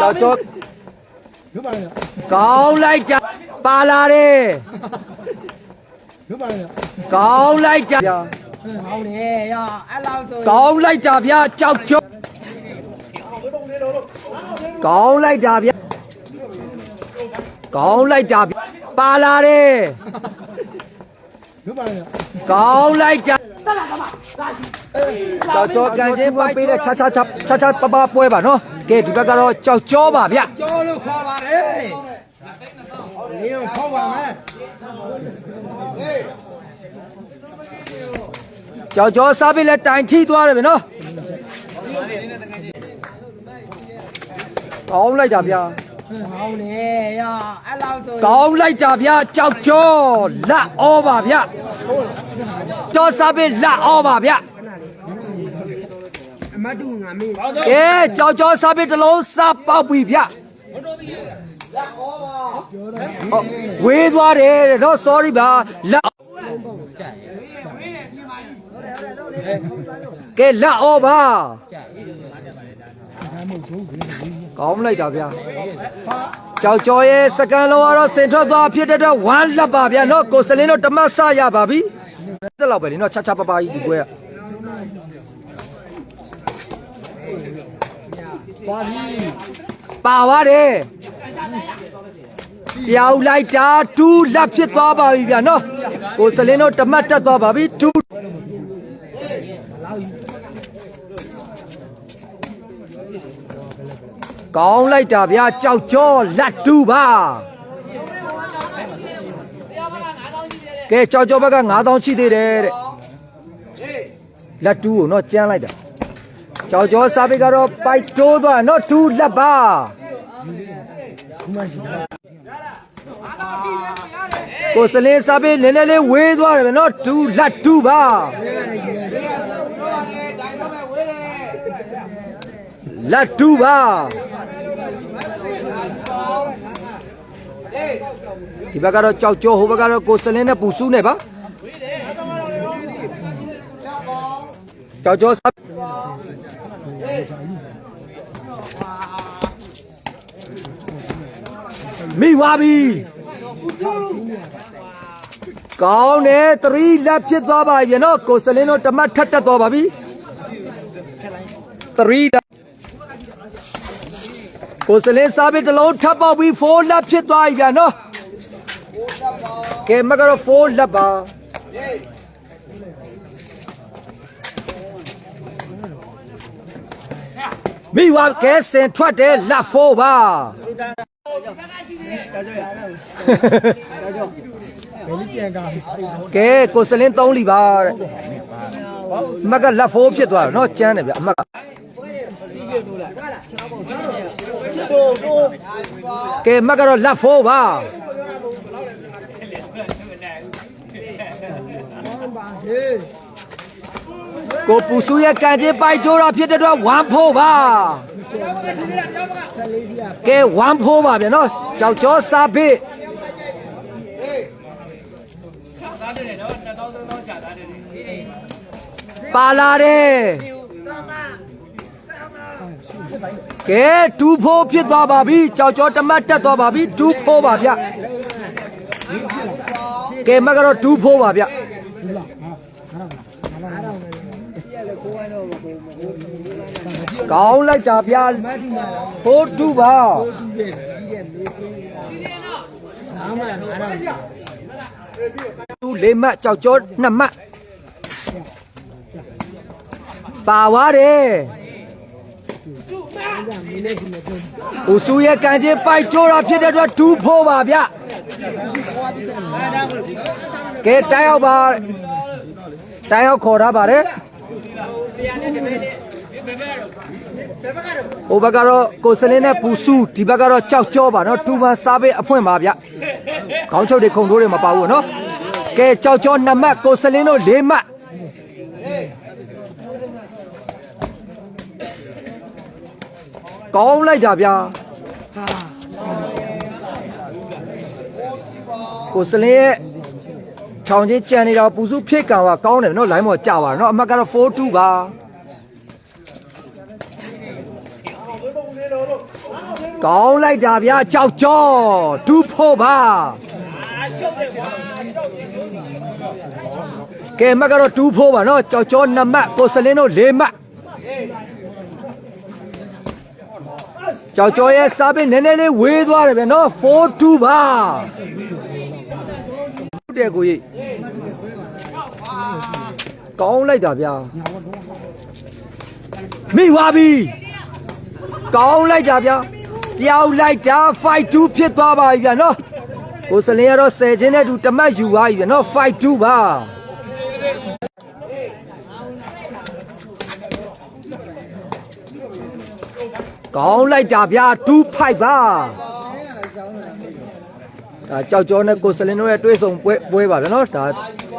ကြောက်ကြောရုပ်ပါလေကောင်းလိုက်တာပါလာတယ်ရုပ်ပါလေကောင်းလိုက်တာဗျာဟောင်းလေရအဲ့လောက်ဆိုကောင်းလိုက်တာဗျာကြောက်ကြောကောင်းလိုက်တာဗျာကောင်းလိုက်တာဗျာပါလာတယ်ရုပ်ပါလေကောင်းလိုက်တာ ကြောက်ကြောကန်ချင်းပွဲပေးတဲ့ချာချာချာချာချာပပပွဲပါနော်ကဲဒီဘက်ကတော့ကြောက်ကြောပါဗျာကျော်လို့ခေါ်ပါလေနေအောင်ခေါ်ပါမယ်ကြောက်ကြောစားပြီးလဲတိုင်ထိသွားတယ်ဗျနော်ကောင်းလိုက်တာဗျာ ဟောင်းလေရအဲ့လောက်ဆိုကောင်းလိုက်တာဗျာကြောက်ကြောလက်ဩပါဗျာကြောစားပြီးလက်ဩပါဗျာအမတူငါမေးကဲကြောက်ကြောစားပြီးတစ်လုံးစားပေါက်ပြီဗျာဟုတ်ဝေးသွားတယ်တဲ့တော့ sorry ပါလက်ကဲလက်ဩပါကောင်းလိုက်တာဗျာ ကြောက်ကြောရဲ့စကန်လုံးကတော့စင်ထွက်သွားဖြစ်တဲ့တော့ဝမ်းလက်ပါဗျာနော်ကိုစလင်းတို့တမတ်ဆရပါပြီတက်လောက်ပဲလीနော်ချာချာပပကြီးဒီကွဲကပါပြီပါပါတယ်ပြောင်းလိုက်တာတူးလက်ဖြစ်သွားပါပြီဗျာနော်ကိုစလင်းတို့တမတ်တက်သွားပါပြီတူးကော င်းလိုက်တာဗျာကြောက်ကြောလက်တူးပါကဲကြောက်ကြောဘက်က9000ရှိသေးတယ်တဲ့လက်တူးကိုနော်ကျန်းလိုက်တာကြောက်ကြောစားပိတ်ကတော့ပိုက်တိုးသွားနော်တူလက်ပါကိုစလင်းစားပိတ်နည်းနည်းလေးဝေးသွားတယ်ဗျနော်တူလက်တူပါလက်တူပါ ဒီဘက်ကတော့ကြောက်ကြောဟိုဘက်ကတော့ကိုစလင်းနဲ့ပူစုနဲ့ပါကြောက်ကြောစားမိသွားပြီကောင်းတယ်သရီလက်ဖြစ်သွားပါပြီနော်ကိုစလင်းတို့တမတ်ထက်တက်သွားပါပြီသရီလ က်ကိုစလင်းစားပြီးတစ်လုံးထပ်ပေါက်ပြီး4လက်ဖြစ်သွားပြီဗျာနော်ကဲမကတော့4လက်ပါမိဝါကဲစင်ထွက်တယ်လက်4ပါ ဘယ်လေးပြန်ကား ကဲကိုစလင်း3လီပါတဲ့အမတ်ကလက်ဖိုးဖြစ်သွားတယ်เนาะကျန်းတယ်ဗျအမတ်က ကဲအမတ်ကတော့လက်ဖိုးပါကိုပူစုရဲ့ကန်ချင်းပိုက်တိုးတာဖြစ်တဲ့တော့ဝမ်ဖိုးပါကဲဝမ်ဖိုးပါဗျနော်ကြောက်ကြောစားပိပါလာတယ် ကဲတူဖိုးဖြစ်သွားပါပြီကြောက်ကြောတမတ်တက်သွားပါပြီတူဖိုးပါဗျကဲမကတော့တူဖိုးပါဗျကောင်းလိုက်တာဗျာဟိုးတူပါအာမလားအဲ့ဒါတူလေးမှတ်ကြောက်ကြောနှစ်မှတ်ပါသွားတယ် ဦးစုရဲ့ကန်ချင်းပိုက်ကျိုးတာဖြစ်တဲ့အတွက်ဒူးဖိုးပါဗျကဲတိုင်းရောက်ပါတိုင်းရောက်ခေါ်ထားပါတယ်ဟိုဘက်ကတော့ကိုစလင်းနဲ့ပူစုဒီဘက်ကတော့ကြောက်ကြောပါနော်တူမန်စားပေးအဖွင့်ပါဗျခေါင်းချုပ်တွေခုံထိုးတွေမပါဘူးနော်ကဲကြောက်ကြောနှစ်မှတ်ကိုစလင်းတို့လေးမှတ် ကောင်းလိုက်တာဗျာကိုစလင်းရဲ့ချောင်းချင်းကြံနေတာပူစုဖြစ်ကံကကောင်းတယ်နော်လိုင်းပေါ်ကြာပါတော့အမှတ်ကတော့4-2ပါကောင်းလိုက်တာဗျာကြောက်ကြောဒူးဖို့ပါကဲမကတော့ဒူးဖို့ပါနော်ကြောက်ကြော2မှတ်ကိုစလင်းတို့4မှတ် ကြောက်ကြောရဲ့စားပင်းနည်းနည်းလေးဝေးသွားတယ်ဗျာနော်4-2ပါဟုတ်တယ်ကိုကြီးကောင်းလိုက်တာဗျာမိသွားပြီကောင်းလိုက်တာဗျာပြောင်းလိုက်တာ5 2ဖြစ်သွားပါပြီဗျာနော်ကိုစလင်းကတော့10ချင်းနဲ့တူတမတ်ယူသွားပြီဗျာနော်5 2ပါ ကောင်းလိုက်တာဗျာ2 5ပါဒါကြောက်ကြောနဲ့ကိုစလင်းတို့ရဲ့တွေးဆုံပွဲပွဲပါဗျာနော်ဒါ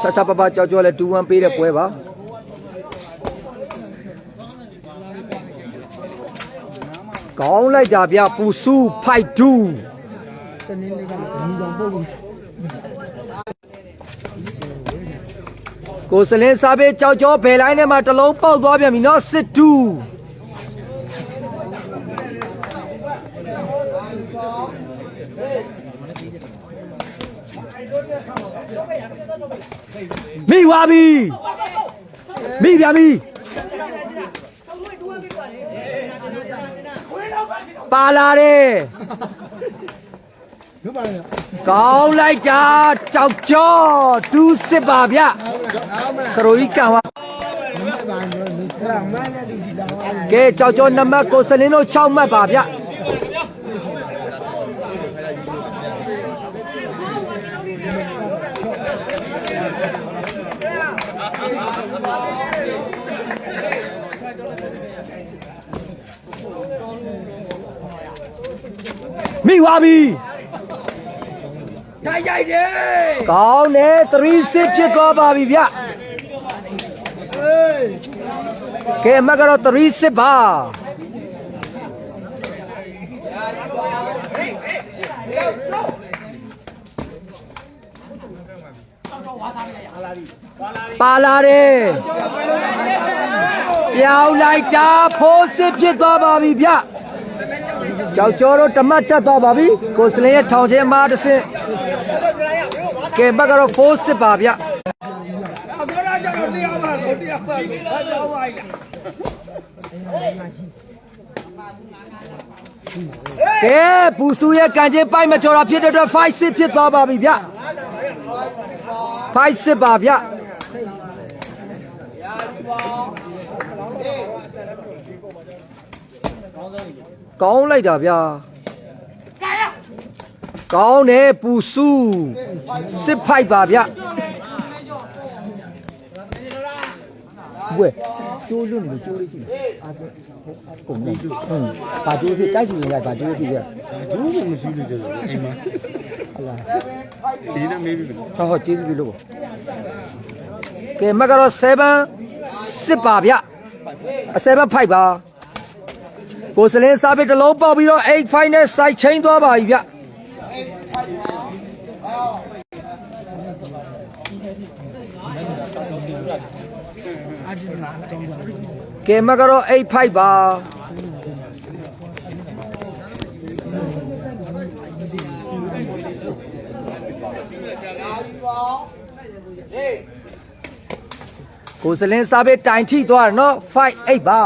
ဆက်ဆက်ပပကြောက်ကြောလည်း2 1ပေးတဲ့ပွဲပါကောင်းလိုက်တာဗျပူစုဖိုက်တူစနေလေးကလည်းညီတော်ပုတ်လို့ကိုစလင်းစားပေးကြောက်ကြောဘယ်လိုင်းထဲမှာတစ်လုံးပေါက်သွားပြန်ပြီနော်စစ်တူ မိဝါပြီမိပြန်ပြီပါလာတယ်တို့ပါလေကောင်းလိုက်တာကြောက်ကြောတူးစစ်ပါဗျခရိုကြီးကန်ဝါမပါလို့နေစရာမနဲ့ဒီတောင်အားကဲကြောက်ကြောနံပါတ်ကိုစလင်းတို့6မှတ်ပါဗျ မိဝါပြီထိုင်ရိုက်တယ်ကောင်းတယ်3စစ်ဖြစ်သွားပါပြီဗျကဲအမတ်ကတော့3စစ်ပါပါလာတယ်ပြောင်းလိုက်တာဖိုးစစ်ဖြစ်သွားပါပြီဗျ ကြောက်ကျော်တို့တမတ်တက်သွားပါပြီကိုစလင်းရဲ့ထောင်ချင်းမှာတစ်ဆင့်ကဲဘက်ကတော့4စစ်ပါဗျအကောရာကြောင့်တရားပါကိုတရားပါဘာကြောင့်ပါလဲကဲပူစုရဲ့ကန်ချင်းပိုက်မကျော်တာဖြစ်တဲ့အတွက်5စစ်ဖြစ်သွားပါပြီဗျ5စစ်ပါဗျ ကောင်းလိုက်တာဗျာကောင်းတယ်ပူစုစစ်ဖိုက်ပါဗျဘွဲကျိုးလွတ်နေလို့ကျိုးလေးရှိတယ်အားကုန်နေဟုတ်ဘာကျိုးဖြစ်တိုက်စီရင်လိုက်ဘာကျိုးဖြစ်ရကျိုးကမရှိလို့ကျတော့အိမ်မှာဟုတ်လားဒီနေ့မေးပြီဟုတ်ဟုတ်ကျေးဇူးပြုလို့ကဲမကတော့7စစ်ပါဗျအ7 5ပါ ကိုစလင်းစားပစ်တစ်လုံးပေါက်ပြီးတော့8 5နဲ့စိုက်ချင်းသွားပါပြီဗျကဲမကတော့8 5ပါကိုစလင်းစားပစ်တိုင်ထိသွားတယ်နော်5 8ပါ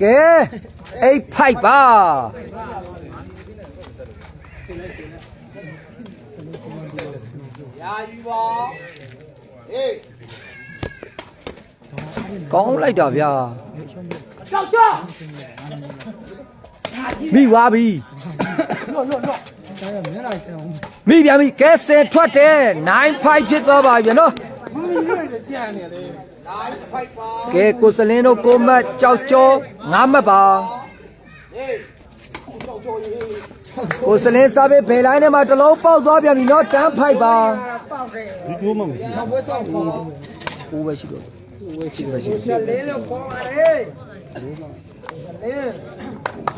ကဲ8 5ပါယာယူပါဟေးကောင်းလိုက်တာဗျာ မိဝါပြီဒါရမျက်နှာကျအောင်မိပြန်ပြီကဲစင်ထွက်တယ်9 5ဖြစ်သွားပါပြီနော်မမီးတွေကြံနေလေနိုင်ဖိုက်ပါကဲကိုစလင်းတို့ကိုမတ်ကြောက်ကျော်9မှတ်ပါဟေးကြောက်ကြော်ရေးကိုစလင်းစားပေးဘယ်လိုင်းထဲမှာတစ်လုံးပေါက်သွားပြန်ပြီနော်တန်းဖိုက်ပါဒီကျိုးမှမရှိဘွဲဆောင်ပါကိုပဲရှိတော့ကိုပဲရှိပဲရှိချက်လေးလို့ခေါ်ပါလေ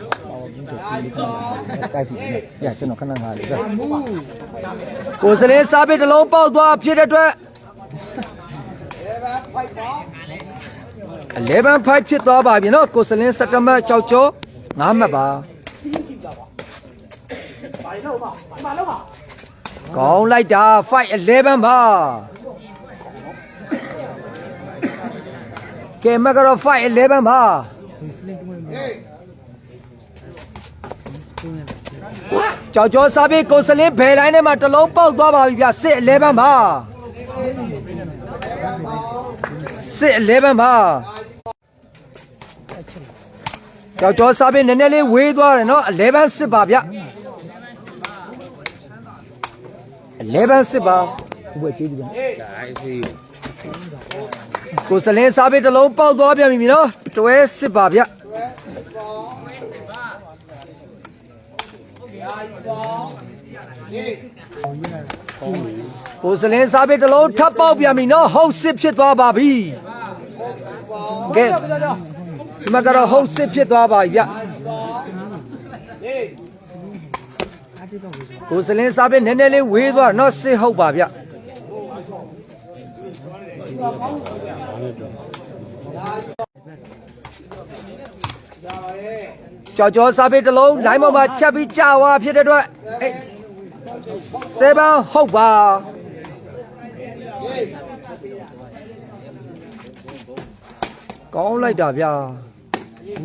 လ င်းတိုက်စီညကျွန်တော်ခဏငါလေးကကိုစလင်းစားပစ်တစ်လုံးပေါက်သွားဖြစ်တဲ့အတွက်11 5ဖြစ်သွားပါပြီနော်ကိုစလင်းစတမတ်ကြောက်ကြော9မှတ်ပါကောင်းလိုက်တာ5 11ပါကဲမကတော့5 11ပါ ကြောက်ကြောစားပြီးကိုစလင်းဘယ်တိုင်းထဲမှာတစ်လုံးပေါက်သွားပါပြီဗျစစ်11ပါစစ်11ပါကြောက်ကြောစားပြီးနည်းနည်းလေးဝေးသွားတယ်နော်11စစ်ပါဗျ11စစ်ပါဘယ်ချေးကြည့်ဗျဒါအဲ့ဒီကိုစလင်းစားပြီးတစ်လုံးပေါက်သွားပြန်ပြီနော်တွဲစစ်ပါဗျ ကိုစလင်းစားပြီးတစ်လုံးထပ်ပေါက်ပြန်ပြီနော်ဟုတ်စစ်ဖြစ်သွားပါပြီကဲဒီမှာကတော့ဟုတ်စစ်ဖြစ်သွားပါပြီဗျကိုစလင်းစားပြီးနည်းနည်းလေးဝေးသွားနော်စစ်ဟုတ်ပါဗျကြော်ကြော်စားပေတစ်လုံးလိုင်းပေါ်မှာချက်ပြီးကြာသွားဖြစ်တဲ့အတွက်အေး စေဘန်ဟုတ်ပါကောင်းလိုက်တာဗျာ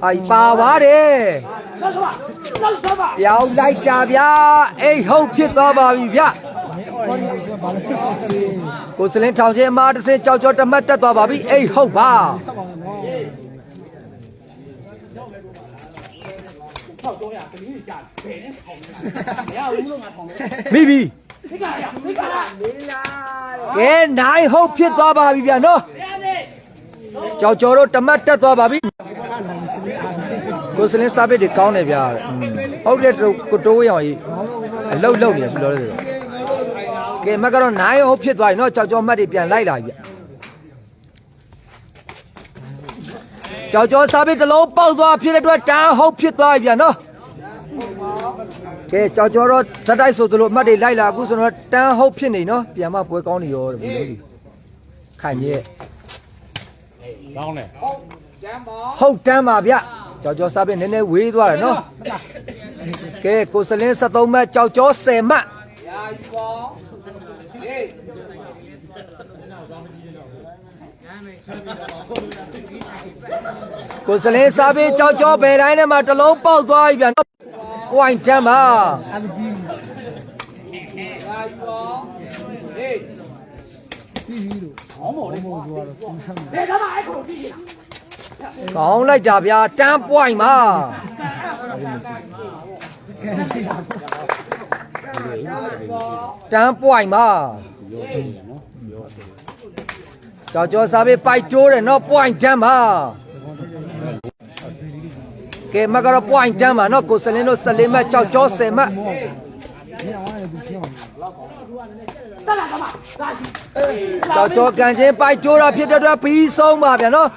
အိုင်ပါပါတယ်ပြောင်းလိုက်တာဗျာအိတ်ဟုတ်ဖြစ်သွားပါပြီဗျကိုစလင်းထောင်ချင်းအမားတစ်စင်းကြောက်ကြော်တမတ်တက်သွားပါပြီအိတ်ဟုတ်ပါ မိပြီကဲနိုင်ဟုတ်ဖြစ်သွားပါပြီဗျာနော်ကြောက်ကြော်တို့တမတ်တက်သွားပါပြီကိုစလင်းစားပစ်တွေကောင်းတယ်ဗျာဟုတ်တယ်ကိုတိုးရောင်ကြီးအလုတ်လုတ်နေပြီလို့လဲကဲမကတော့နိုင်ဟုတ်ဖြစ်သွားပြီနော်ကြောက်ကြော်မတ်တွေပြန်လိုက်လာပြီဗျ ကြောက်ကြော်စားပစ်တစ်လုံးပေါက်သွားဖြစ်တဲ့အတွက်တန်းဟုတ်ဖြစ်သွားပြီဗျာနော်ကဲကြောက်ကြောတော့ဇက်တိုက်ဆိုသလိုအမှတ်တွေလိုက်လာအခုဆိုတော့တန်းဟုတ်ဖြစ်နေနော်ပြန်မပွဲကောင်းနေရောတဲ့ဘယ်လိုလဲခိုင်ရဲ့ကောင်းတယ်ဟုတ်တန်းပါဗျကြောက်ကြောစားပြီးနည်းနည်းဝေးသွားတယ်နော်ကဲကိုစလင်း73မှတ်ကြောက်ကြော10မှတ် ကိုစလင်းစားပြီးကြောက်ကြောဘယ်တိုင်းထဲမှာတစ်လုံးပေါက်သွားပြီဗျနော်ပွိုင်တန်းပါကောင်းလိုက်တာဗျာတန်းပွိုင်ပါတန်းပွိုင်ပါကြောက်ကြောစားပြီးပိုက်ကျိုးတယ်နော်ပွိုင်တန်းပါ ကဲမကတော့ပွိုင်တန်းပါနော်ကိုစလင်းတို့14မှတ်ကြောက်ကြော10မှတ်ကြောက်ကြောကန်ချင်းပိုက်ကျိုးတာဖြစ်တဲ့အတွက်ပြီးဆုံးပါဗျာနော်